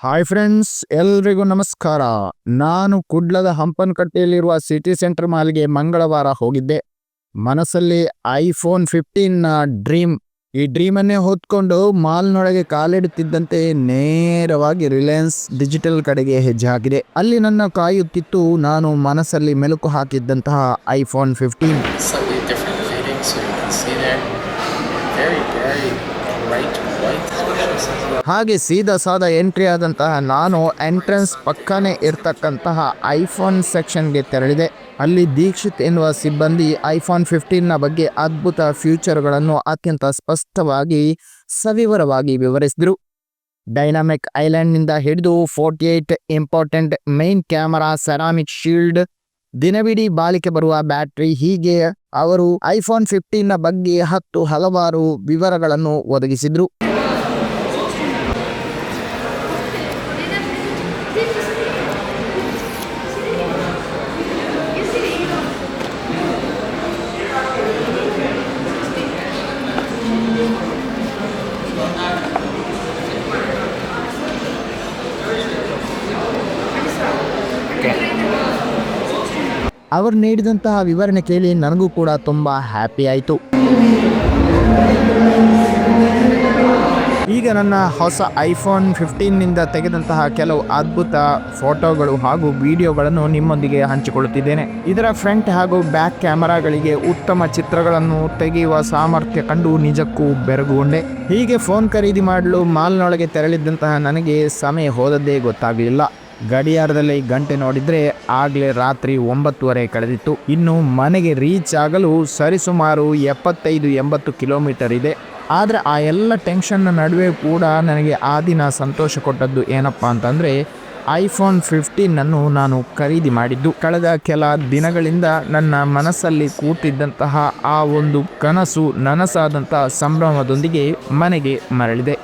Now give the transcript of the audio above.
Hi friends ಎಲ್ರಿಗೂ ನಮಸ್ಕಾರ. ನಾನು ಕುಡ್ಲದ ಹಂಪನಕಟ್ಟೆಯಲ್ಲಿರುವ ಸಿಟಿ ಸೆಂಟರ್ ಮಾಲ್ಗೆ ಮಂಗಳವಾರ ಹೋಗಿದ್ದೆ. ಮನಸ್ಸಲ್ಲಿ ಐಫೋನ್ ಫಿಫ್ಟೀನ್ನ ಡ್ರೀಮ್ ಈ ಡ್ರೀಮನ್ನೇ ಹೊತ್ಕೊಂಡು ಮಾಲ್ನೊಳಗೆ ಕಾಲಿಡುತ್ತಿದ್ದಂತೆ ನೇರವಾಗಿ ರಿಲಯನ್ಸ್ ಡಿಜಿಟಲ್ ಕಡೆಗೆ ಹೆಜ್ಜೆ ಹಾಕಿದೆ. ಅಲ್ಲಿ ನನ್ನ ಕಾಯುತ್ತಿತ್ತು ನಾನು ಮನಸ್ಸಲ್ಲಿ ಮೆಲುಕು ಹಾಕಿದ್ದಂತಹ ಐಫೋನ್ ಫಿಫ್ಟೀನ್ ಹಾಗೆ ಸೀದಾ ಸಾದ ಎಂಟ್ರಿ ಆದಂತಹ ನಾನು ಎಂಟ್ರೆನ್ಸ್ ಪಕ್ಕನೇ ಇರ್ತಕ್ಕಂತಹ ಐಫೋನ್ ಸೆಕ್ಷನ್ಗೆ ತೆರಳಿದೆ. ಅಲ್ಲಿ ದೀಕ್ಷಿತ್ ಎನ್ನುವ ಸಿಬ್ಬಂದಿ ಐಫೋನ್ ಫಿಫ್ಟೀನ್ನ ಬಗ್ಗೆ ಅದ್ಭುತ ಫ್ಯೂಚರ್ಗಳನ್ನು ಅತ್ಯಂತ ಸ್ಪಷ್ಟವಾಗಿ, ಸವಿವರವಾಗಿ ವಿವರಿಸಿದರು. ಡೈನಾಮಿಕ್ ಐಲ್ಯಾಂಡ್ನಿಂದ ಹಿಡಿದು forty eight important main camera ceramic shield ದಿನವಿಡೀ ಬಾಳಿಕೆ ಬರುವ ಬ್ಯಾಟ್ರಿ ಹೀಗೆ ಅವರು ಐಫೋನ್ ಫಿಫ್ಟೀನ್ನ ಬಗ್ಗೆ ಹತ್ತು ಹಲವಾರು ವಿವರಗಳನ್ನು ಒದಗಿಸಿದ್ರು. ಅವರು ನೀಡಿದಂತಹ ವಿವರಣೆ ಕೇಳಿ ನನಗೂ ಕೂಡ ತುಂಬ ಹ್ಯಾಪಿ ಆಯಿತು. ಈಗ ನನ್ನ ಹೊಸ ಐಫೋನ್ ಫಿಫ್ಟೀನ್ನಿಂದ ತೆಗೆದಂತಹ ಕೆಲವು ಅದ್ಭುತ ಫೋಟೋಗಳು ಹಾಗೂ ವಿಡಿಯೋಗಳನ್ನು ನಿಮ್ಮೊಂದಿಗೆ ಹಂಚಿಕೊಳ್ಳುತ್ತಿದ್ದೇನೆ. ಇದರ ಫ್ರಂಟ್ ಹಾಗೂ ಬ್ಯಾಕ್ ಕ್ಯಾಮರಾಗಳಿಗೆ ಉತ್ತಮ ಚಿತ್ರಗಳನ್ನು ತೆಗೆಯುವ ಸಾಮರ್ಥ್ಯ ಕಂಡು ನಿಜಕ್ಕೂ ಬೆರಗುಗೊಂಡೆ. ಹೀಗೆ ಫೋನ್ ಖರೀದಿ ಮಾಡಲು ಮಾಲ್ನೊಳಗೆ ತೆರಳಿದ್ದಂತಹ ನನಗೆ ಸಮಯ ಹೋದದ್ದೇ ಗೊತ್ತಾಗಲಿಲ್ಲ. ಗಡಿಯಾರದಲ್ಲಿ ಗಂಟೆ ನೋಡಿದ್ರೆ ಆಗ್ಲೇ ರಾತ್ರಿ ಒಂಬತ್ತುವರೆ ಕಳೆದಿತ್ತು. ಇನ್ನು ಮನೆಗೆ ರೀಚ್ ಆಗಲು ಸರಿಸುಮಾರು ಎಪ್ಪತ್ತೈದು, ಎಂಬತ್ತು ಕಿಲೋಮೀಟರ್ ಇದೆ. ಆದರೆ ಆ ಎಲ್ಲ ಟೆನ್ಷನ್ನ ನಡುವೆ ಕೂಡ ನನಗೆ ಆ ದಿನ ಸಂತೋಷ ಕೊಟ್ಟದ್ದು ಏನಪ್ಪ ಅಂತಂದರೆ, ಐಫೋನ್ ಫಿಫ್ಟೀನನ್ನು ನಾನು ಖರೀದಿ ಮಾಡಿದ್ದು. ಕಳೆದ ಕೆಲ ದಿನಗಳಿಂದ ನನ್ನ ಮನಸ್ಸಲ್ಲಿ ಕೂತಿದ್ದಂತಹ ಆ ಒಂದು ಕನಸು ನನಸಾದಂತಹ ಸಂಭ್ರಮದೊಂದಿಗೆ ಮನೆಗೆ ಮರಳಿದೆ.